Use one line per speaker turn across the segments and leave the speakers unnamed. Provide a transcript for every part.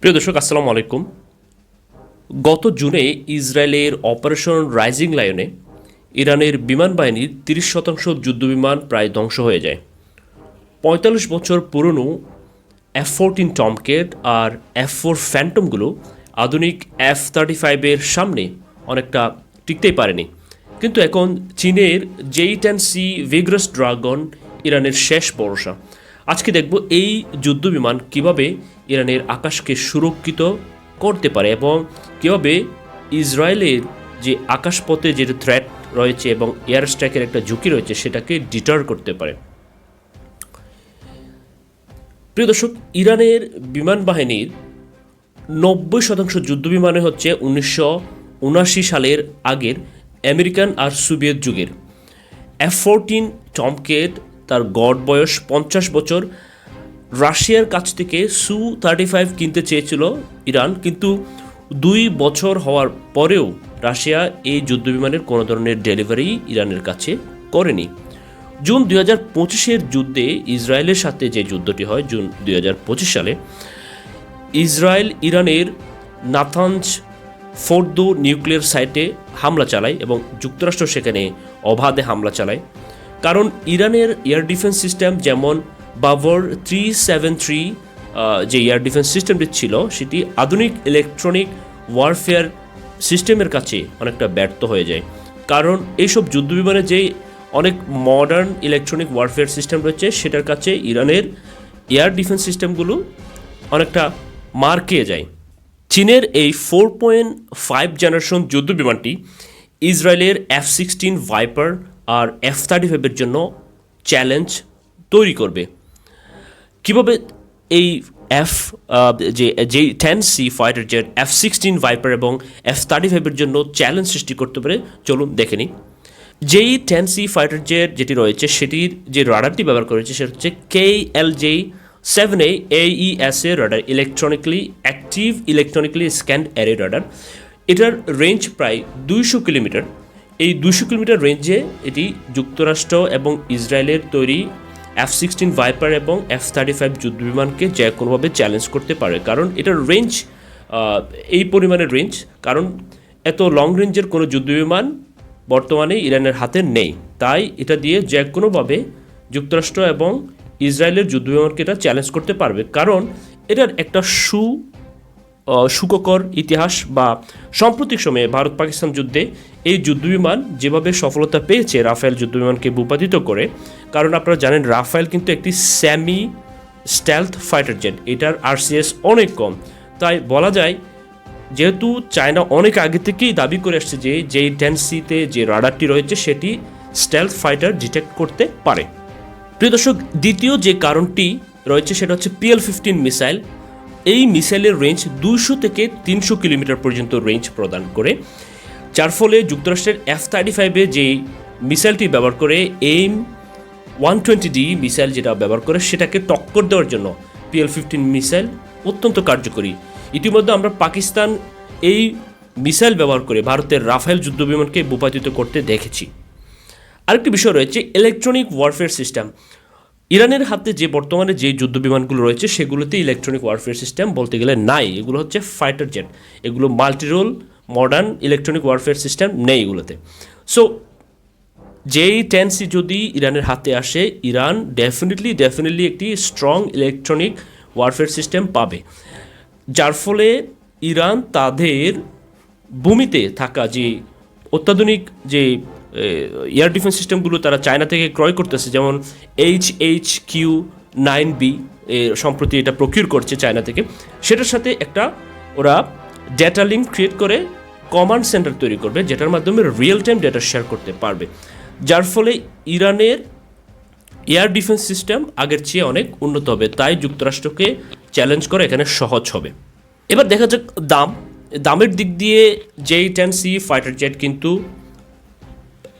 প্রিয় দর্শক, আসসালামু আলাইকুম। গত জুনে ইসরায়েলের অপারেশন রাইজিং লায়নে ইরানের বিমান বাহিনীর তিরিশ শতাংশ যুদ্ধবিমান প্রায় ধ্বংস হয়ে যায়। পঁয়তাল্লিশ বছর পুরনো এফ ফোরটিন টমকেট আর এফ ফোর ফ্যান্টমগুলো আধুনিক এফ থার্টি ফাইভের সামনে অনেকটা টিকতেই পারেনি। কিন্তু এখন চীনের J ten C vigorous dragon ইরানের শেষ ভরসা। আজকে দেখব এই যুদ্ধবিমান কীভাবে ইরানের আকাশকে সুরক্ষিত করতে পারে এবং কীভাবে ইসরায়েলের যে আকাশপথে যে থ্রেট রয়েছে এবং এয়ার স্ট্রাইকের একটা ঝুঁকি রয়েছে সেটাকে ডিটার করতে পারে। প্রিয় দর্শক, ইরানের বিমান বাহিনীর নব্বই শতাংশ যুদ্ধ যুদ্ধবিমানে হচ্ছে উনিশশো উনাশি সালের আগের আমেরিকান আর সোভিয়েত যুগের। এফ ফোরটিন টমকেট তার গড় বয়স পঞ্চাশ বছর। রাশিয়ার কাছ থেকে সু থার্টি ফাইভ কিনতে চেয়েছিল ইরান, কিন্তু দুই বছর হওয়ার পরেও রাশিয়া এই যুদ্ধবিমানের কোনো ধরনের ডেলিভারি ইরানের কাছে করেনি। জুন দুই হাজার পঁচিশের যুদ্ধে ইসরায়েলের সাথে যে যুদ্ধটি হয়, জুন দুই হাজার পঁচিশ সালে, ইসরায়েল ইরানের নাথাঞ্জ ফোর্দো নিউক্লিয়ার সাইটে হামলা চালায় এবং যুক্তরাষ্ট্র সেখানে অবাধে হামলা চালায়। কারণ ইরানের এয়ার ডিফেন্স সিস্টেম যেমন বাবর থ্রি সেভেন থ্রি যে এয়ার ডিফেন্স সিস্টেমটি ছিল, সেটি আধুনিক ইলেকট্রনিক ওয়ারফেয়ার সিস্টেমের কাছে অনেকটা ব্যর্থ হয়ে যায়। কারণ এইসব যুদ্ধবিমানে যে অনেক মডার্ন ইলেকট্রনিক ওয়ারফেয়ার সিস্টেম রয়েছে, সেটার কাছে ইরানের এয়ার ডিফেন্স সিস্টেমগুলো অনেকটা মার খেয়ে যায়। চীনের এই ফোর পয়েন্ট ফাইভ জেনারেশন যুদ্ধ বিমানটি ইসরায়েলের এফ সিক্সটিন ভাইপার আর এফ থার্টি ফাইভের জন্য চ্যালেঞ্জ তৈরি করবে। কীভাবে এই এফ যে যে ten C fighter jet F sixteen Viper এবং এফ থার্টি ফাইভের জন্য চ্যালেঞ্জ সৃষ্টি করতে পারে, চলুন দেখে নিই। যেই টেন সি ফাইটার জেট যেটি রয়েছে, সেটির যে রাডারটি ব্যবহার করেছে, সেটা হচ্ছে K L J seven A AESA radar electronically active electronically scanned array radar এটার রেঞ্জ প্রায় দুইশো কিলোমিটার। এই দুইশো কিলোমিটার রেঞ্জে এটি যুক্তরাষ্ট্র এবং ইসরায়েলের তৈরি এফ সিক্সটিন ভাইপার এবং এফ থার্টি ফাইভ যুদ্ধবিমানকে যে কোনোভাবে চ্যালেঞ্জ করতে পারে। কারণ এটার রেঞ্জ এই পরিমাণের রেঞ্জ কারণ এত লং রেঞ্জের কোনো যুদ্ধবিমান বর্তমানে ইরানের হাতে নেই। তাই এটা দিয়ে যে কোনোভাবে যুক্তরাষ্ট্র এবং ইসরায়েলের যুদ্ধবিমানকে এটা চ্যালেঞ্জ করতে পারবে। কারণ এটার একটা সু সুখকর ইতিহাস বা সাম্প্রতিক সময়ে ভারত পাকিস্তান যুদ্ধে এই যুদ্ধবিমান যেভাবে সফলতা পেয়েছে রাফেল যুদ্ধবিমানকে ভূপাতিত করে, কারণ আপনারা জানেন রাফেল কিন্তু একটি স্যামি স্ট্যালথ ফাইটার জেট এটার আরসিএস অনেক কম। তাই বলা যায়, যেহেতু চায়না অনেক আগে থেকেই দাবি করে আসছে যে যেই টেন সিতে যে রাডারটি রয়েছে সেটি স্টেলথ ফাইটার ডিটেক্ট করতে পারে। প্রিয় দর্শক, দ্বিতীয় যে কারণটি রয়েছে সেটা হচ্ছে পিএল ফিফটিন মিসাইল এই মিসাইলের রেঞ্জ দুইশো থেকে তিনশো কিলোমিটার পর্যন্ত রেঞ্জ প্রদান করে, যার ফলে যুক্তরাষ্ট্রের এফ থার্টি ফাইভে যেই মিসাইলটি ব্যবহার করে AIM one twenty D missile যেটা ব্যবহার করে, সেটাকে টক্কর দেওয়ার জন্য পিএল ফিফটিন মিসাইল অত্যন্ত কার্যকরী। ইতিমধ্যে আমরা পাকিস্তান এই মিসাইল ব্যবহার করে ভারতের রাফেল যুদ্ধবিমানকে ভূপাতিত করতে দেখেছি। আরেকটি বিষয় রয়েছে ইলেকট্রনিক ওয়ারফেয়ার সিস্টেম ইরানের হাতে যে বর্তমানে যে যুদ্ধবিমানগুলো রয়েছে সেগুলোতে ইলেকট্রনিক ওয়ারফেয়ার সিস্টেম বলতে গেলে নাই। এগুলো হচ্ছে ফাইটার জেট এগুলো multirole modern electronic warfare system নেই এগুলোতে। সো যেই টেন্সি যদি ইরানের হাতে আসে, ইরান ডেফিনেটলি ডেফিনেটলি একটি স্ট্রং ইলেকট্রনিক ওয়ারফেয়ার সিস্টেম পাবে। যার ফলে ইরান তাদের ভূমিতে থাকা যে অত্যাধুনিক যে এয়ার ডিফেন্স সিস্টেমগুলো তারা চায়না থেকে ক্রয় করতেছে, যেমন H H Q nine B সম্প্রতি এটা প্রকিউর করছে চায়না থেকে। সেটার সাথে একটা ওরা ডেটা লিঙ্ক ক্রিয়েট করে কমান্ড সেন্টার তৈরি করবে, যেটার মাধ্যমে রিয়েল টাইম ডেটা শেয়ার করতে পারবে। যার ফলে ইরানের এয়ার ডিফেন্স সিস্টেম আগের চেয়ে অনেক উন্নত হবে, তাই যুক্তরাষ্ট্রকে চ্যালেঞ্জ করা এখানে সহজ হবে। এবার দেখা যাক দাম। দামের দিক দিয়ে J ten C fighter jet কিন্তু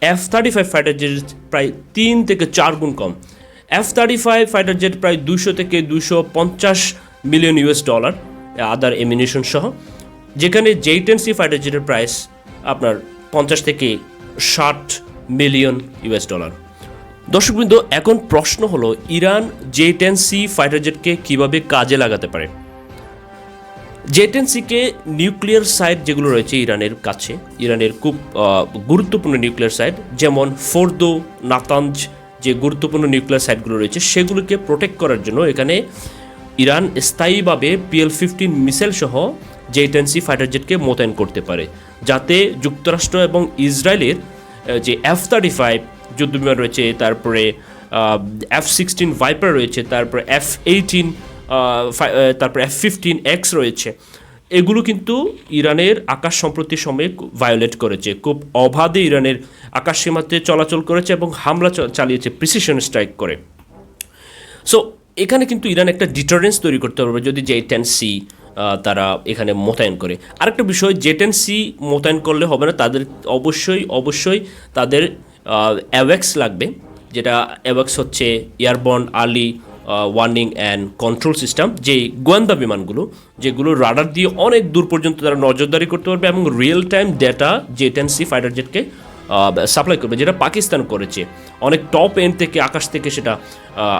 F thirty five fighter jet প্রায় তিন থেকে চার গুণ কম। F thirty five fighter jet প্রায় দুশো থেকে দুশো পঞ্চাশ million US dollar other ammunition সহ, যেখানে জেই টেন সি ফাইটার জেটের প্রাইস আপনার পঞ্চাশ থেকে ষাট মিলিয়ন ইউএস ডলার দর্শকবৃন্দ, এখন প্রশ্ন হলো, Iran J ten C fighter জেটকে কীভাবে কাজে লাগাতে পারে? জেটেন্সিকে নিউক্লিয়ার সাইট যেগুলো রয়েছে ইরানের কাছে, ইরানের খুব গুরুত্বপূর্ণ নিউক্লিয়ার সাইট, যেমন ফোর্দো, নাতাঞ্জ যে গুরুত্বপূর্ণ নিউক্লিয়ার সাইটগুলো রয়েছে, সেগুলোকে প্রোটেক্ট করার জন্য এখানে ইরান স্থায়ীভাবে পিএল ফিফটিন মিসাইল সহ জেটেন্সি ফাইটার জেটকে মোতায়েন করতে পারে, যাতে যুক্তরাষ্ট্র এবং ইসরায়েলের যে এফ থার্টি ফাইভ যুদ্ধবিমান রয়েছে, তারপরে এফ সিক্সটিন ভাইপার রয়েছে, তারপরে এফ এইটিন তারপরে এফ ফিফটিন এক্স রয়েছে। এগুলো কিন্তু ইরানের আকাশ সম্প্রতি সময়ে ভায়োলেট করেছে। খুব অবাধে ইরানের আকাশ সীমাতে চলাচল করেছে এবং হামলা চালিয়েছে প্রিসিশন স্ট্রাইক করে। সো এখানে কিন্তু ইরান একটা ডিটারেন্স তৈরি করতে পারবে যদি জে টেন সি তারা এখানে মোতায়েন করে। আরেকটা বিষয় জে টেন সি মোতায়েন করলে হবে না, তাদের অবশ্যই অবশ্যই তাদের অ্যাওয়েক্স লাগবে। যেটা অ্যাওয়েক্স হচ্ছে airborne early warning and control system যে গোয়েন্দা বিমানগুলো, যেগুলো রাডার দিয়ে অনেক দূর পর্যন্ত তারা নজরদারি করতে পারবে এবং real time data J ten C fighter জেটকে supply করবে, যেটা পাকিস্তান করেছে। অনেক টপ এন্ড থেকে, আকাশ থেকে সেটা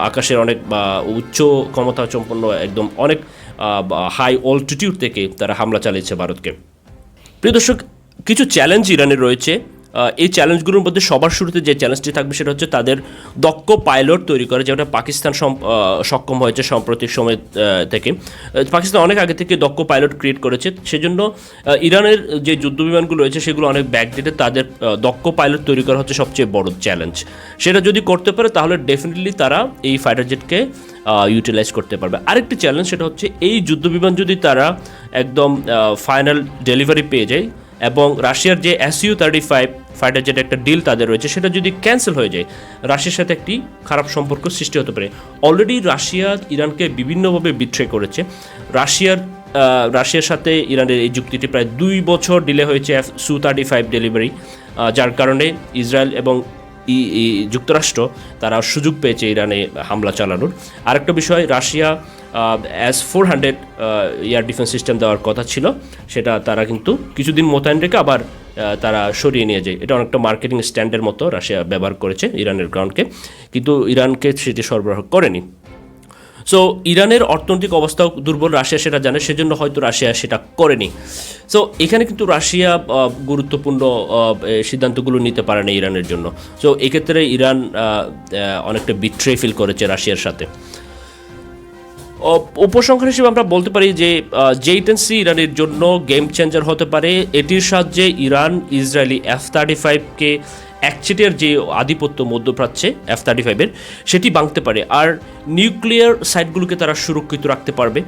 আকাশের অনেক উচ্চ ক্ষমতা সম্পন্ন একদম অনেক হাই অল্টিটিউড থেকে তারা হামলা চালিয়েছে ভারতকে। প্রিয় দর্শক, কিছু চ্যালেঞ্জ ইরানের রয়েছে। এই চ্যালেঞ্জগুলোর মধ্যে সবার শুরুতে যে চ্যালেঞ্জটি থাকবে সেটা হচ্ছে তাদের দক্ষ পাইলট তৈরি করে, যেটা পাকিস্তান সক্ষম হয়েছে সাম্প্রতিক সময় থেকে। পাকিস্তান অনেক আগে থেকে দক্ষ পাইলট ক্রিয়েট করেছে। সেজন্য ইরানের যে যুদ্ধ বিমানগুলো রয়েছে সেগুলো অনেক ব্যাকডেটে তাদের দক্ষ পাইলট তৈরি করা হচ্ছে সবচেয়ে বড় চ্যালেঞ্জ সেটা যদি করতে পারে, তাহলে ডেফিনেটলি তারা এই ফাইটার জেটকে ইউটিলাইজ করতে পারবে। আরেকটি চ্যালেঞ্জ সেটা হচ্ছে, এই যুদ্ধ বিমান যদি তারা একদম ফাইনাল ডেলিভারি পেয়ে যায় এবং রাশিয়ার যে SU thirty five fighter jet একটা ডিল তাদের রয়েছে, সেটা যদি ক্যান্সেল হয়ে যায়, রাশিয়ার সাথে একটি খারাপ সম্পর্ক সৃষ্টি হতে পারে। অলরেডি রাশিয়া ইরানকে বিভিন্নভাবে বিট্রে করেছে। রাশিয়ার রাশিয়ার সাথে ইরানের এই যুক্তিটি প্রায় দুই বছর ডিলে হয়েছে এফ সু থার্টি ফাইভ ডেলিভারি যার কারণে ইসরায়েল এবং যুক্তরাষ্ট্র, তারা সুযোগ পেয়েছে ইরানে হামলা চালানোর। আরেকটা বিষয়, Russia S four hundred air defence system দেওয়ার কথা ছিল, সেটা তারা কিন্তু কিছুদিন মোতায়েন রেখে আবার তারা সরিয়ে নিয়ে যায়। এটা অনেকটা মার্কেটিং স্ট্যান্ডের মতো রাশিয়া ব্যবহার করেছে ইরানের গ্রাউন্ডকে কিন্তু ইরানকে সেটি সরবরাহ করেনি সো ইরানের অর্থনৈতিক অবস্থাও দুর্বল, রাশিয়া সেটা জানে, সেজন্য হয়তো রাশিয়া সেটা করেনি। সো এখানে কিন্তু রাশিয়া গুরুত্বপূর্ণ সিদ্ধান্তগুলো নিতে পারে না ইরানের জন্য। সো এক্ষেত্রে ইরান অনেকটা বিট্রে ফিল করেছে রাশিয়ার সাথে। উপসংহার হিসেবে আমরা বলতে পারি যে জেইটেন্সি ইরানের জন্য গেম চেঞ্জার হতে পারে। এটির সাহায্যে ইরান, ইসরায়েলি এফ থার্টি ফাইভকে একচেটিয়ার যে আধিপত্য মধ্যপ্রাচ্যে এফ থার্টি ফাইভের সেটি ভাঙতে পারে। আর নিউক্লিয়ার সাইটগুলোকে তারা সুরক্ষিত রাখতে পারবে।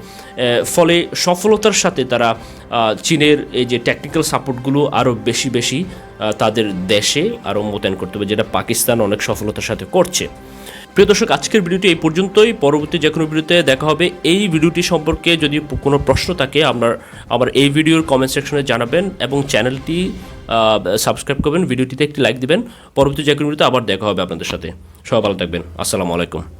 ফলে সফলতার সাথে তারা চীনের এই যে টেকনিক্যাল সাপোর্টগুলো আরও বেশি বেশি তাদের দেশে আরও মোতায়েন করতে হবে যেটা পাকিস্তান অনেক সফলতার সাথে করছে। প্রিয় দর্শক, আজকের ভিডিওটি এই পর্যন্তই। পরবর্তী যে কোনো ভিডিওতে দেখা হবে। এই ভিডিওটি সম্পর্কে যদি কোনো প্রশ্ন থাকে, আপনার আমার এই ভিডিওর কমেন্ট সেকশনে জানাবেন এবং চ্যানেলটি সাবস্ক্রাইব করবেন, ভিডিওটিতে একটি লাইক দিবেন। পরবর্তী যে কোনো ভিডিওতে আবার দেখা হবে আপনাদের সাথে। সবাই ভালো থাকবেন। আসসালামু আলাইকুম।